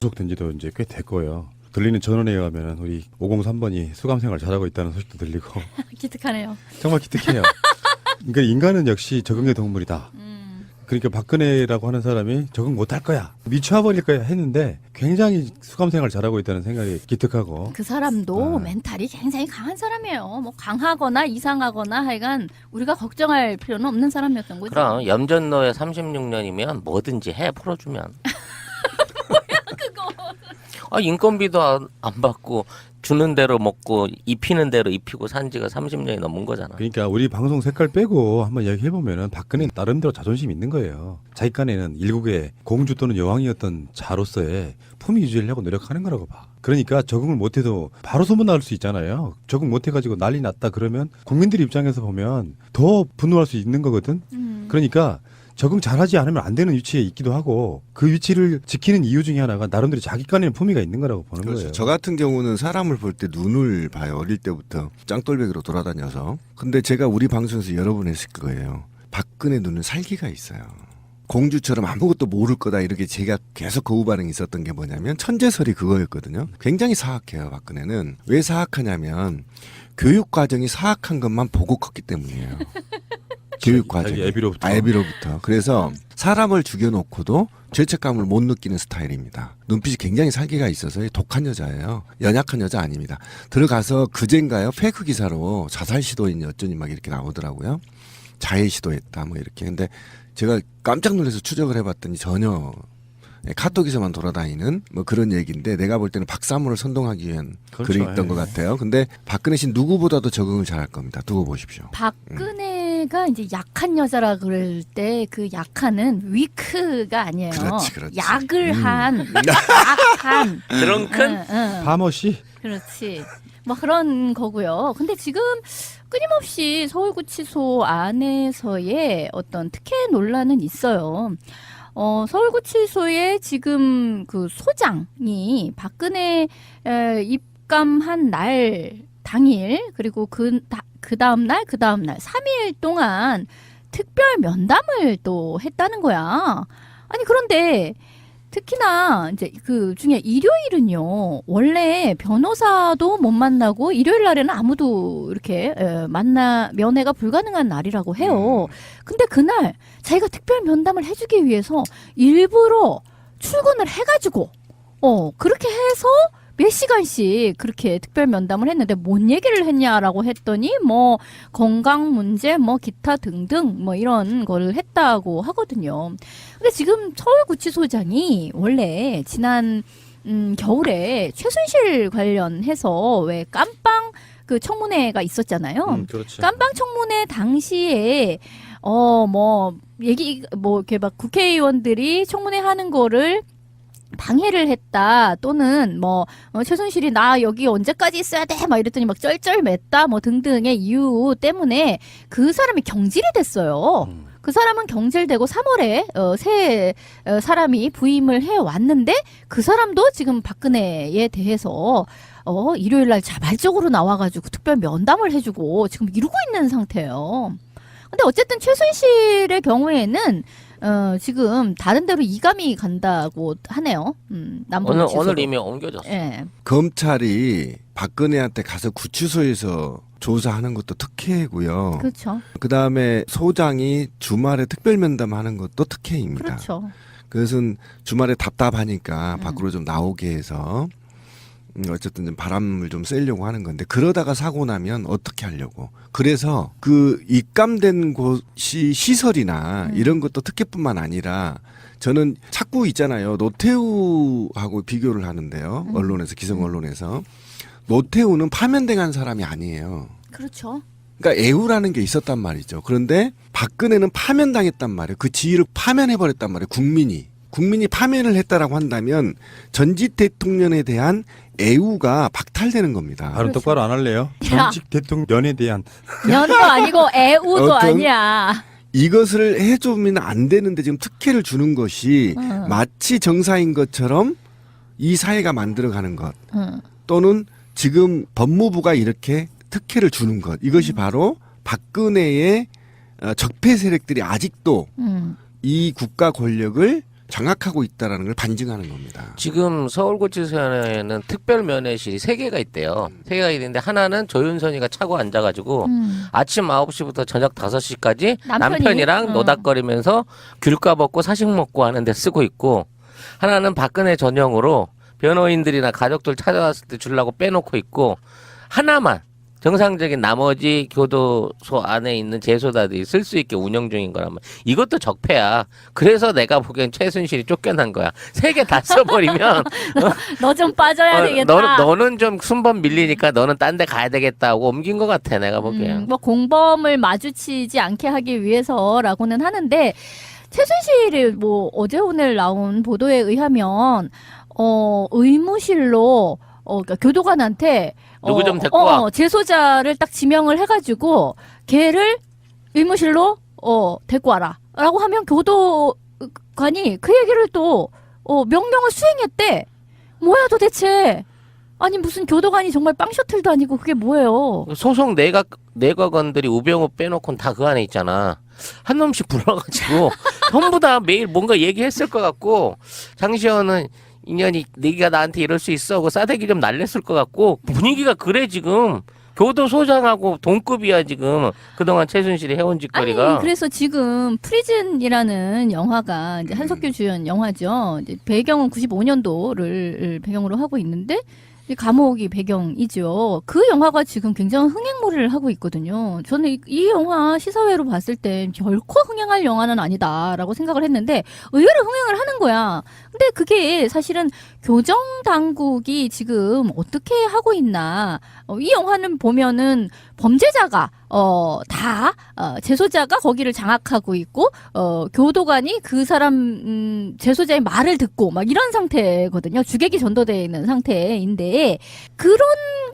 구속된 지도 이제 꽤 됐고요. 들리는 전원에 의하면 우리 503번이 수감 생활 잘하고 있다는 소식도 들리고 기특하네요. 정말 기특해요. 그러니까 인간은 역시 적응의 동물이다. 음. 그러니까 박근혜라고 하는 사람이 적응 못할 거야. 미쳐버릴 거야 했는데 굉장히 수감 생활 잘하고 있다는 생각이 기특하고 그 사람도 네. 멘탈이 굉장히 강한 사람이에요. 뭐 강하거나 이상하거나 하여간 우리가 걱정할 필요는 없는 사람이었던 거죠. 그럼 염전노예 36년이면 뭐든지 해 풀어주면. 아 인건비도 안, 안 받고 주는 대로 먹고 입히는 대로 입히고 산 지가 30년이 넘은 거잖아. 그러니까 우리 방송 색깔 빼고 한번 이야기해 보면은 박근혜 나름대로 자존심 있는 거예요. 자기간에는 일국의 공주 또는 여왕이었던 자로서의 품위 유지를 하고 노력하는 거라고 봐. 그러니까 적응을 못해도 바로 소문 나올 수 있잖아요. 적응 못해가지고 난리 났다 그러면 국민들 입장에서 보면 더 분노할 수 있는 거거든. 음. 그러니까 적응 잘하지 않으면 안 되는 위치에 있기도 하고 그 위치를 지키는 이유 중에 하나가 나름대로 자기간에는 품위가 있는 거라고 보는 그렇죠. 거예요. 저 같은 경우는 사람을 볼 때 눈을 봐요. 어릴 때부터 짱돌배기로 돌아다녀서. 근데 제가 우리 방송에서 여러 번 했을 거예요. 박근혜 눈은 살기가 있어요. 공주처럼 아무것도 모를 거다 이렇게 제가 계속 거부 반응이 있었던 게 뭐냐면 천재설이 그거였거든요. 굉장히 사악해요. 박근혜는 왜 사악하냐면 교육 과정이 사악한 것만 보고 컸기 때문이에요. 교육 과정. 자기 애비로부터. 애비로부터. 그래서 사람을 죽여놓고도 죄책감을 못 느끼는 스타일입니다. 눈빛이 굉장히 살기가 있어서 독한 여자예요. 연약한 여자 아닙니다. 들어가서 그젠가요 페이크 기사로 자살 시도인 어쩌니 막 이렇게 나오더라고요. 자해 시도했다 뭐 이렇게. 근데 제가 깜짝 놀라서 추적을 해봤더니 전혀 예, 카톡에서만 돌아다니는 뭐 그런 얘기인데 내가 볼 때는 박사모를 선동하기 위한 그렇죠. 글이 있던 예. 것 같아요. 근데 박근혜 씨는 누구보다도 적응을 잘할 겁니다. 두고 보십시오. 박근혜 가 이제 약한 여자라 그럴 때 그 약한은 위크가 아니에요. 그렇지, 그렇지. 약을 음. 한, 약한. 드렁큰? 응, 응. 파머시 그렇지. 뭐 그런 거고요. 근데 지금 끊임없이 서울구치소 안에서의 어떤 특혜 논란은 있어요. 어, 서울구치소에 지금 그 소장이 박근혜 에, 입감한 날 당일 그리고 그, 다, 그 다음 날, 그 다음 날 3일 동안 특별 면담을 또 했다는 거야. 아니, 그런데 특히나 이제 그 중에 일요일은요 원래 변호사도 못 만나고 일요일 날에는 아무도 이렇게 에, 만나 면회가 불가능한 날이라고 해요. 근데 그날 자기가 특별 면담을 해주기 위해서 일부러 출근을 해가지고 어 그렇게 해서 몇 시간씩 그렇게 특별 면담을 했는데 뭔 얘기를 했냐라고 했더니 뭐 건강 문제 뭐 기타 등등 뭐 이런 거를 했다고 하거든요. 근데 지금 서울구치소장이 원래 지난 음, 겨울에 최순실 관련해서 왜 깜빵 그 청문회가 있었잖아요. 음, 그렇죠. 깜빵 청문회 당시에 어 뭐 얘기 뭐 이렇게 막 국회의원들이 청문회 하는 거를 방해를 했다 또는 뭐 어, 최순실이 나 여기 언제까지 있어야 돼 막 이랬더니 막 쩔쩔맸다 뭐 등등의 이유 때문에 그 사람이 경질이 됐어요. 음. 그 사람은 경질되고 3월에 어, 새 어, 사람이 부임을 해 왔는데 그 사람도 지금 박근혜에 대해서 어, 일요일 날 자발적으로 나와가지고 특별 면담을 해주고 지금 이루고 있는 상태예요. 근데 어쨌든 최순실의 경우에는 어, 지금 다른 데로 이감이 간다고 하네요. 음, 남부 오늘. 오늘 이미 옮겨졌어. 예. 검찰이 박근혜한테 가서 구치소에서 조사하는 것도 특혜고요. 그렇죠. 그 다음에 소장이 주말에 특별 면담하는 것도 특혜입니다. 그렇죠. 그것은 주말에 답답하니까 음. 밖으로 좀 나오게 해서 음, 어쨌든 좀 바람을 좀 쐬려고 하는 건데 그러다가 사고 나면 어떻게 하려고 그래서 그 입감된 곳이 시설이나 음. 이런 것도 특혜뿐만 아니라 저는 자꾸 있잖아요 노태우하고 비교를 하는데요 음. 언론에서 기성 언론에서 노태우는 파면당한 사람이 아니에요. 그렇죠. 그러니까 애우라는 게 있었단 말이죠. 그런데 박근혜는 파면당했단 말이에요. 그 지위를 파면해버렸단 말이에요. 국민이. 국민이 파면을 했다라고 한다면 전직 대통령에 대한 애우가 박탈되는 겁니다. 발음 그렇죠. 똑바로 안 할래요? 야. 전직 대통령에 대한 년도 아니고 애우도 어떤- 아니야. 이것을 해주면 안 되는데 지금 특혜를 주는 것이 음. 마치 정사인 것처럼 이 사회가 만들어가는 것 응. 또는 지금 법무부가 이렇게 특혜를 주는 것 이것이 바로 박근혜의 어, 적폐 세력들이 아직도 응. 이 국가 권력을 장악하고 있다라는 걸 반증하는 겁니다. 지금 서울구치소에는 특별 면회실이 세 개가 있대요. 세 개가 있는데 하나는 조윤선이가 차고 앉아가지고 음. 아침 9시부터 저녁 5시까지 남편이? 남편이 랑 어. 노닥거리면서 귤까 먹고 사식 먹고 하는데 쓰고 있고 하나는 박근혜 전용으로 변호인들이나 가족들 찾아왔을 때 주려고 빼놓고 있고 하나만 정상적인 나머지 교도소 안에 있는 재소자들이 쓸 수 있게 운영 중인 거라면 이것도 적폐야. 그래서 내가 보기엔 최순실이 쫓겨난 거야. 세 개 다 써버리면 너 좀 빠져야 어, 되겠다. 너는, 너는 좀 순번 밀리니까 너는 딴 데 가야 되겠다 하고 옮긴 것 같아 내가 보기엔. 음, 뭐 공범을 마주치지 않게 하기 위해서라고는 하는데 최순실이 뭐 어제 오늘 나온 보도에 의하면 어 의무실로 어 그러니까 교도관한테 누구 어, 좀 데리고 어, 와. 재소자를 딱 지명을 해가지고 걔를 의무실로 어 데리고 와라라고 하면 교도관이 그 얘기를 또 어, 명령을 수행했대. 뭐야 도대체? 아니 무슨 교도관이 정말 빵 셔틀도 아니고 그게 뭐예요? 소속 내각 내각원들이 우병우 빼놓고는 다 그 안에 있잖아. 한 놈씩 불러가지고 전부 다 매일 뭔가 얘기했을 것 같고 장시현은 인연이 네가 나한테 이럴 수 있어 하고 싸대기 좀 날렸을 것 같고 분위기가 그래 지금. 교도소장하고 동급이야 지금. 그동안 최순실이 해온 짓거리가. 아니 그래서 지금 프리즌이라는 영화가 이제 한석규 주연 영화죠. 이제 배경은 95년도를 배경으로 하고 있는데 이 감옥이 배경이죠. 그 영화가 지금 굉장히 흥행몰이를 하고 있거든요. 저는 이, 이 영화 시사회로 봤을 때 결코 흥행할 영화는 아니다라고 생각을 했는데 의외로 흥행을 하는 거야. 근데 그게 사실은 교정 당국이 지금 어떻게 하고 있나? 어, 이 영화는 보면은 범죄자가 어다 어, 재소자가 거기를 장악하고 있고 어 교도관이 그 사람 음, 재소자의 말을 듣고 막 이런 상태거든요. 주객이 전도되어 있는 상태인데 그런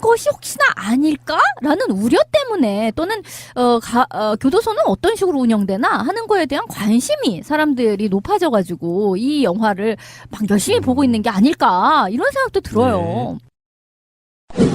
것이 혹시나 아닐까라는 우려 때문에 또는 어, 가, 어 교도소는 어떤 식으로 운영되나 하는 거에 대한 관심이 사람들이 높아져 가지고 이 영화를 막 열심히 보고 있는 게 아닐까 이런 생각도 들어요.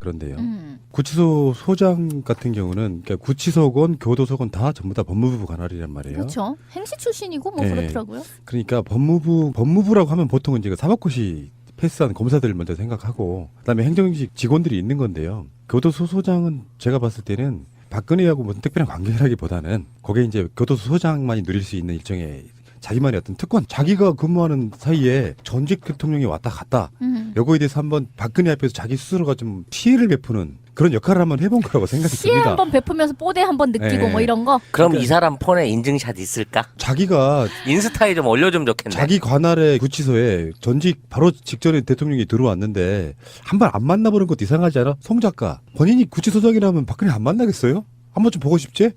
그런데요. 음. 구치소 소장 같은 경우는 그러니까 구치소건 교도소건 다 전부 다 법무부 관할이란 말이에요. 그렇죠. 행시 출신이고 뭐 네. 그렇더라고요. 그러니까 법무부 법무부라고 하면 보통은 이제 그 사법고시 패스한 검사들을 먼저 생각하고 그다음에 행정직 직원들이 있는 건데요. 교도소 소장은 제가 봤을 때는 박근혜하고 무슨 특별한 관계라기보다는 거기에 이제 교도소 소장만이 누릴 수 있는 일종의 자기만의 어떤 특권, 자기가 근무하는 사이에 전직 대통령이 왔다 갔다 음. 요거에 대해서 한번 박근혜 앞에서 자기 스스로가 좀 피해를 베푸는 그런 역할을 한번 해본 거라고 생각이 피해 듭니다. 한번 베푸면서 뽀대 한번 느끼고 네. 뭐 이런 거. 그럼 그러니까- 이 사람 폰에 인증샷 있을까? 자기가 인스타에 좀 올려주면 좋겠네. 자기 관할의 구치소에 전직 바로 직전에 대통령이 들어왔는데 한 번 안 만나보는 것도 이상하지 않아? 송 작가 본인이 구치소장이라면 박근혜 안 만나겠어요? 한번 좀 보고 싶지?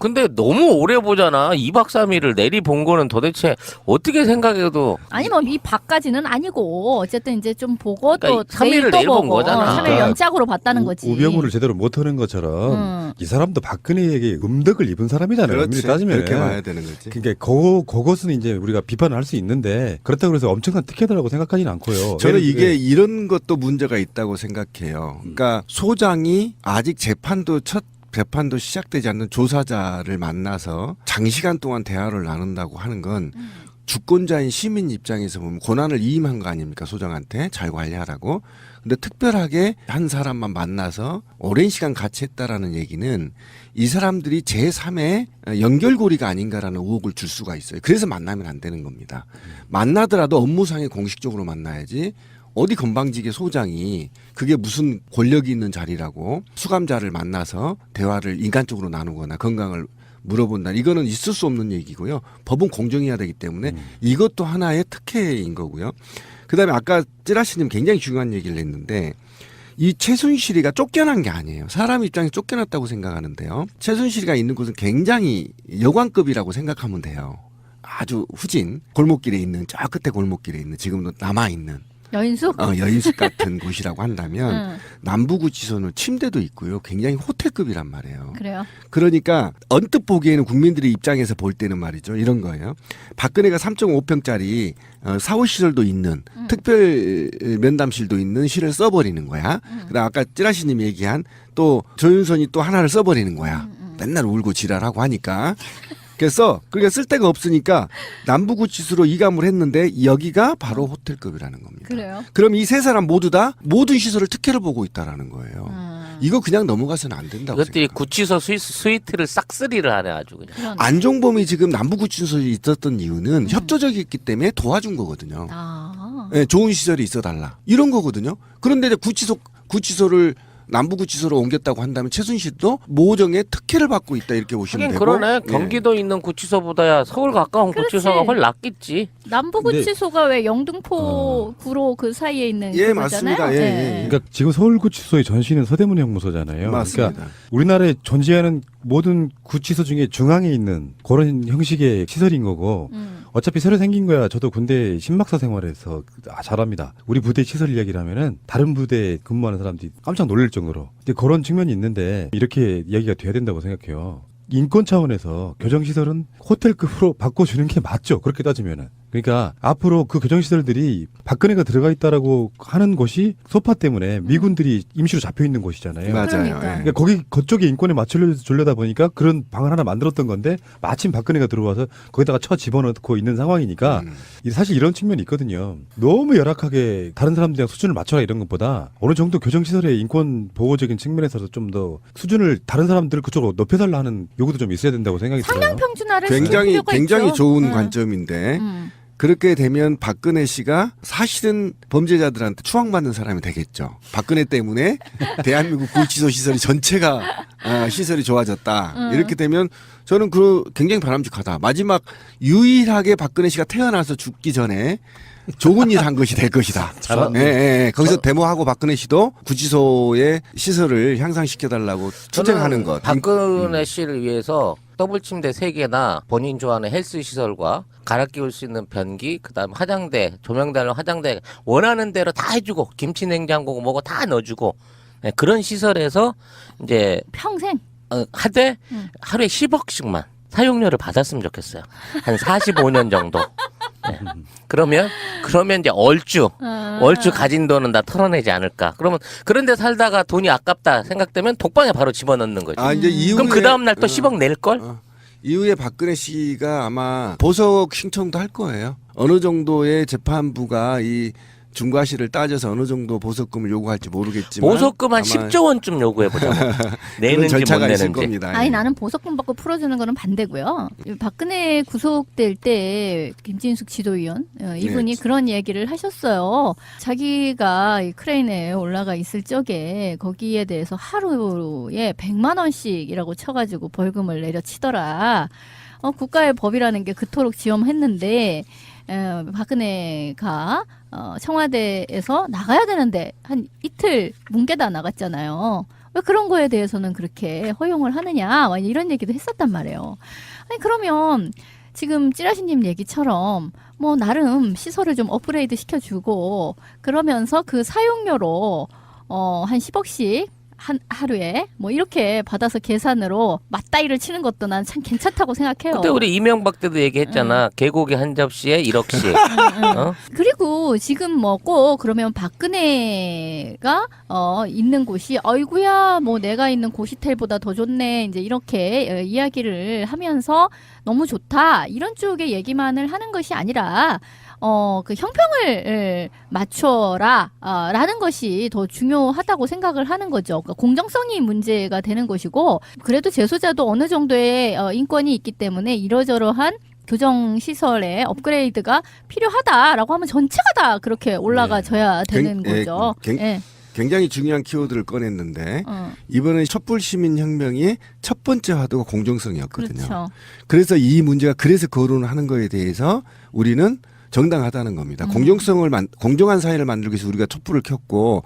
근데 너무 오래 보잖아. 2박 3일을 내리 본 거는 도대체 어떻게 생각해도 아니 뭐 이 밖까지는 아니고 어쨌든 이제 좀 보고 그러니까 또 삼 일을 내일 또 내일 본 보고 거잖아. 어, 삼일 그러니까 연짝으로 봤다는 우- 거지. 우병우를 제대로 못하는 것처럼 음. 이 사람도 박근혜에게 음덕을 입은 사람이잖아요. 엄밀히 따지면 그렇게 봐야 되는 거지. 그러니까 그 그것은 이제 우리가 비판을 할 수 있는데 그렇다고 해서 엄청난 특혜다라고 생각하지는 않고요. 저는 예를 이게 이런 것도 문제가 있다고 생각해요. 그러니까 소장이 아직 재판도 첫 재판도 시작되지 않는 조사자를 만나서 장시간 동안 대화를 나눈다고 하는 건 주권자인 시민 입장에서 보면 고난을 이임한 거 아닙니까 소장한테 잘 관리하라고. 근데 특별하게 한 사람만 만나서 오랜 시간 같이 했다라는 얘기는 이 사람들이 제3의 연결고리가 아닌가라는 의혹을 줄 수가 있어요. 그래서 만나면 안 되는 겁니다. 만나더라도 업무상에 공식적으로 만나야지 어디 건방지게 소장이 그게 무슨 권력이 있는 자리라고 수감자를 만나서 대화를 인간적으로 나누거나 건강을 물어본다. 이거는 있을 수 없는 얘기고요. 법은 공정해야 되기 때문에 이것도 하나의 특혜인 거고요. 그다음에 아까 찌라시님 굉장히 중요한 얘기를 했는데 이 최순실이가 쫓겨난 게 아니에요. 사람 입장에서 쫓겨났다고 생각하는데요. 최순실이가 있는 곳은 굉장히 여관급이라고 생각하면 돼요. 아주 후진 골목길에 있는 저 끝에 골목길에 있는 지금도 남아 있는 여인숙. 어, 여인숙 같은 곳이라고 한다면 응, 남부구치소는 침대도 있고요. 굉장히 호텔급이란 말이에요. 그래요. 그러니까 언뜻 보기에는 국민들의 입장에서 볼 때는 말이죠. 이런 거예요. 박근혜가 3.5평짜리 어, 사무실도 있는 음. 특별 면담실도 있는 실을 써버리는 거야. 음. 그다음 아까 찌라시님 얘기한 또 조윤선이 또 하나를 써버리는 거야. 음, 음. 맨날 울고 지랄하고 하니까 그래서 그러니까 쓸 데가 없으니까 남부구치소로 이감을 했는데 여기가 바로 호텔급이라는 겁니다. 그래요. 그럼 이 세 사람 모두 다 모든 시설을 특혜를 보고 있다라는 거예요. 음, 이거 그냥 넘어가서는 안 된다고 이것들이 생각합니다. 구치소 스위, 스위트를 싹쓸이를 하네 아주 그냥. 그런. 안종범이 지금 남부구치소에 있었던 음. 이유는 협조적이었기 때문에 도와준 거거든요. 아. 예, 좋은 시설이 있어 달라 이런 거거든요. 그런데 이제 구치소 구치소를 남부구치소로 옮겼다고 한다면 최순실도 모정에 특혜를 받고 있다 이렇게 보시면 하긴 되고. 그러네. 예. 경기도 있는 구치소보다야 서울 가까운 그렇지. 구치소가 훨 낫겠지. 남부구치소가 왜 어. 영등포 구로 그 사이에 있는 예, 그거잖아요. 맞습니다. 예, 예, 예. 그러니까 지금 서울구치소의 전신은 서대문 형무소잖아요. 맞습니다. 그러니까 우리나라에 존재하는 모든 구치소 중에 중앙에 있는 그런 형식의 시설인 거고 음. 어차피 새로 생긴 거야. 저도 군대 신막사 생활에서 아, 잘합니다. 우리 부대 시설 이야기를 하면은 다른 부대에 근무하는 사람들이 깜짝 놀랄 정도로. 근데 그런 측면이 있는데 이렇게 이야기가 돼야 된다고 생각해요. 인권 차원에서 교정시설은 호텔급으로 바꿔주는 게 맞죠. 그렇게 따지면은. 그러니까 앞으로 그 교정시설들이 박근혜가 들어가 있다라고 하는 곳이 소파 때문에 미군들이 임시로 잡혀 있는 곳이잖아요. 맞아요. 그러니까. 예. 그러니까 거기 그쪽에 인권에 맞추려다 보니까 그런 방을 하나 만들었던 건데 마침 박근혜가 들어와서 거기다가 쳐 집어넣고 있는 상황이니까 음. 이 사실 이런 측면이 있거든요. 너무 열악하게 다른 사람들이랑 수준을 맞춰라 이런 것보다 어느 정도 교정시설의 인권 보호적인 측면에서도 좀 더 수준을 다른 사람들 그쪽으로 높여달라 하는 요구도 좀 있어야 된다고 생각이 들어요. 상향 평준화를 시킬 굉장히 필요가 굉장히 있죠. 좋은 음. 관점인데 음. 그렇게 되면 박근혜 씨가 사실은 범죄자들한테 추앙받는 사람이 되겠죠. 박근혜 때문에 대한민국 구치소 시설이 전체가 아, 시설이 좋아졌다. 음. 이렇게 되면 저는 그 굉장히 바람직하다. 마지막 유일하게 박근혜 씨가 태어나서 죽기 전에 좋은 일 한 것이 될 것이다. 예, 예, 예. 거기서 데모하고 박근혜 씨도 구치소의 시설을 향상시켜달라고 투쟁하는 것. 박근혜 씨를 위해서 더블 침대 세개나 본인 좋아하는 헬스 시설과 갈아 끼울 수 있는 변기, 그다음 화장대, 조명 달린 화장대 원하는 대로 다 해주고 김치 냉장고 뭐고 다 넣어주고 네, 그런 시설에서 이제 평생. 어, 하되 음. 하루에 10억씩만 사용료를 받았으면 좋겠어요. 한 45년 정도. 네. 그러면 그러면 이제 얼주 아. 얼주 가진 돈은 다 털어내지 않을까. 그러면 그런데 살다가 돈이 아깝다 생각되면 독방에 바로 집어넣는 거지. 아, 이제 이후에 그럼 그 다음 날 또 어. 10억 낼 걸? 어. 이후에 박근혜 씨가 아마 보석 신청도 할 거예요. 어느 정도의 재판부가 이 중과실을 따져서 어느 정도 보석금을 요구할지 모르겠지만 보석금 한 아마 10조 원쯤 요구해 보자고. 그런 내는지 못 절차가 있을 내는지. 겁니다. 아니 예. 나는 보석금 받고 풀어주는 거는 반대고요. 박근혜 구속될 때 김진숙 지도위원 어, 이분이 네. 그런 얘기를 하셨어요. 자기가 이 크레인에 올라가 있을 적에 거기에 대해서 하루에 100만 원씩이라고 쳐가지고 벌금을 내려치더라. 어, 국가의 법이라는 게 그토록 지엄했는데 어, 박근혜가 어, 청와대에서 나가야 되는데 한 이틀 뭉개다 나갔잖아요. 왜 그런 거에 대해서는 그렇게 허용을 하느냐 막 이런 얘기도 했었단 말이에요. 아니 그러면 지금 찌라시님 얘기처럼 뭐 나름 시설을 좀 업그레이드 시켜주고 그러면서 그 사용료로 어 한 10억씩 한 하루에 뭐 이렇게 받아서 계산으로 맞다이를 치는 것도 난 참 괜찮다고 생각해요. 그때 우리 이명박 때도 얘기했잖아. 개고기 한 접시에 1억씩. 어? 그리고 지금 뭐 꼭 그러면 박근혜가 어 있는 곳이 어이구야 뭐 내가 있는 고시텔보다 더 좋네 이제 이렇게 어, 이야기를 하면서 너무 좋다 이런 쪽의 얘기만을 하는 것이 아니라 어 그 형평을 에, 맞춰라 어, 라는 것이 더 중요하다고 생각을 하는 거죠. 그러니까 공정성이 문제가 되는 것이고 그래도 재소자도 어느 정도의 어, 인권이 있기 때문에 이러저러한 교정 시설의 업그레이드가 필요하다라고 하면 전체가 다 그렇게 올라가져야 되는 굉- 예, 거죠. 굉- 예. 굉장히 중요한 키워드를 꺼냈는데 어, 이번에 촛불 시민 혁명의 첫 번째 화두가 공정성이었거든요. 그렇죠. 그래서 이 문제가 그래서 거론하는 거에 대해서 우리는 정당하다는 겁니다. 음. 공정성을 만, 공정한 사회를 만들기 위해서 우리가 촛불을 켰고